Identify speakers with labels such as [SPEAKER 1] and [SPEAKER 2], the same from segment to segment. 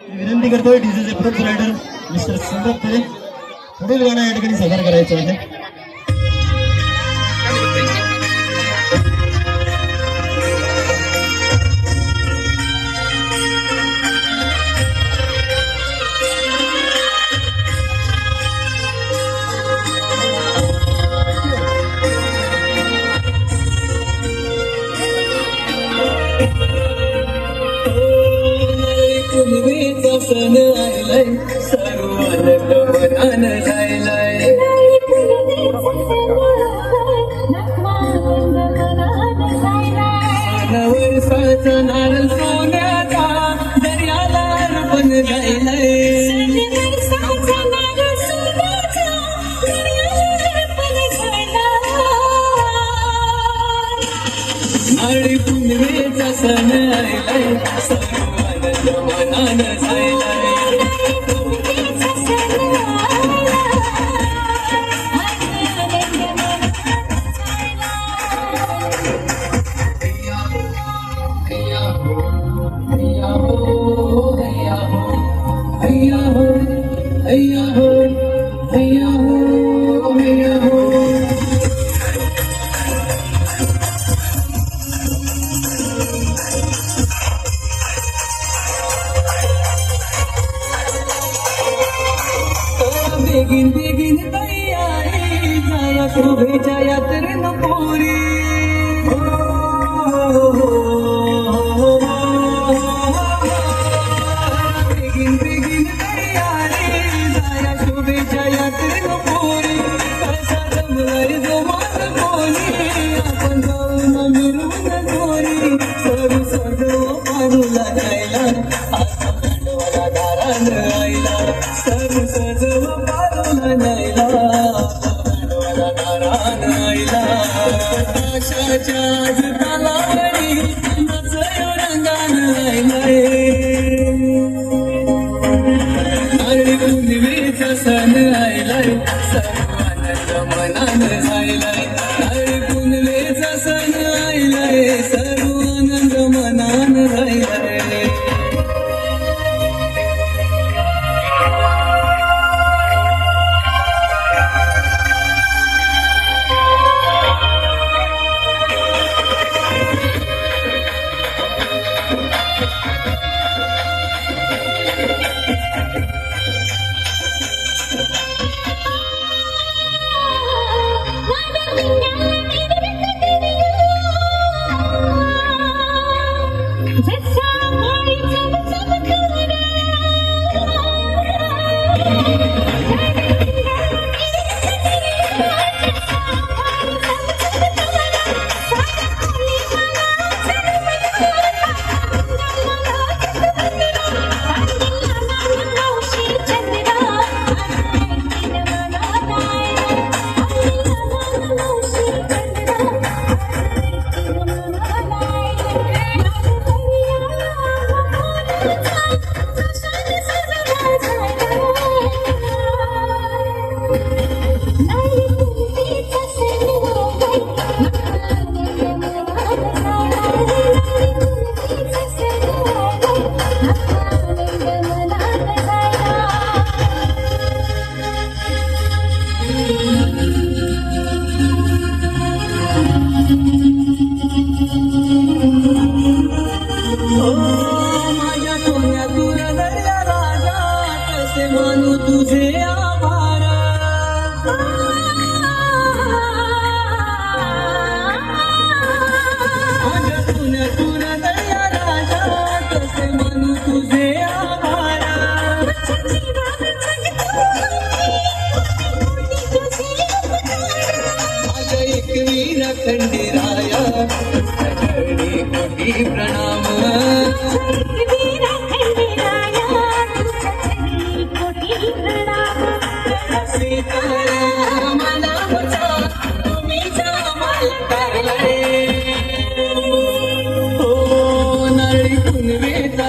[SPEAKER 1] विनंती करतोय डीजेचे प्रोप रायडर मिस्टर संदीप पुढील गाणं या ठिकाणी सादर करायचं आहे.
[SPEAKER 2] सर्व आनंद मनानं जायलाय नारळ सोन्याचा दर्याला अर्पण जायलाय नाळी हैया हो हो हैया हो. बेगीन बेगीन तयारी जाया शुभेच्छा यात्रे नको भांडवला दारान आईला आकाशाच्या आज तालावरी रंगान आईलाय नारळी सण आयलाय मानू तुझे आभार. माझ्या सोन्या तुर राजा कसे मानू तुझे आभार. माझ्या एक वीर खंडेराया कोटी प्रणाम.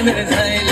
[SPEAKER 2] Gracias.